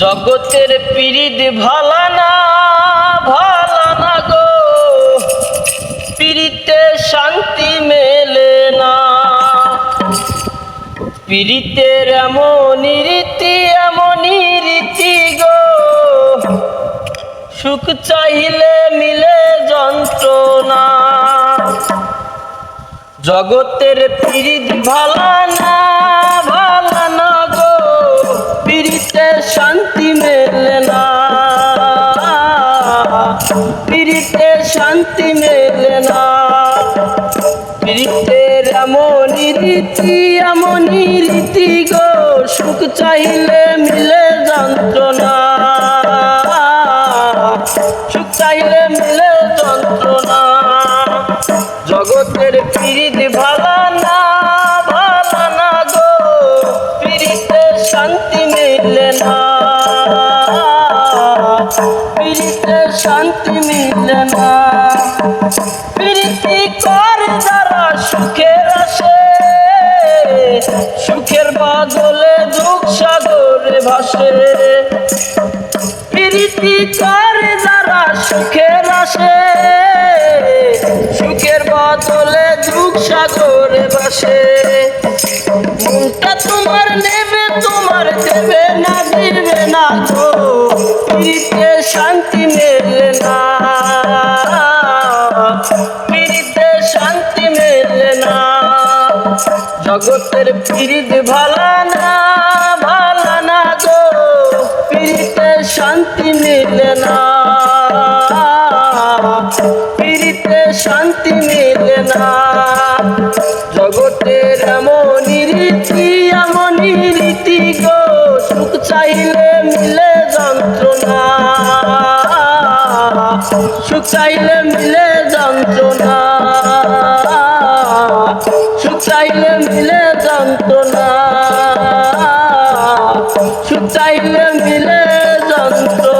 জগতের পিরিত ভালা না ভালা না গো। পিরিতে শান্তি মেলে না। পিরিতের এমনই রীতি এমনই রীতি গো। সুখ চাইলে মিলে যন্ত্রণা। জগতের পিরিত ভালা শান্তি মেলে না। পিড়িতে শান্তি মেলে না। পিড়িতের এমনই রীতি এমনই রীতি গো, সুখ চাইলে মিলে যন্ত্রণা। পিরিতে শান্তি মিলে না। প্রীতি কর যারা সুখের আসে, সুখের বাদলে দুঃখ সাগরে ভাসে। প্রীতি কর যারা সুখের আসে, সুখের বাদলে দুঃখ সাগরে ভাসে। মনটা তোমার নেবে, তোমার দেবে না, দিবে না গো। জগতের প্রীত ভালা না ভালা না গো। প্রীতে শান্তি মেলে না। প্রীতে শান্তি মেলে না। জগতের এমনই রীতি এমনই রীতি গো। সুখ চাইলে মিলে যন্ত্রণা। সুখ চাইলে মিলে যন্ত্রণা। চাইলে মিলে যন্ত্রণা সুখ চাইলে মিলে যন্ত্রণা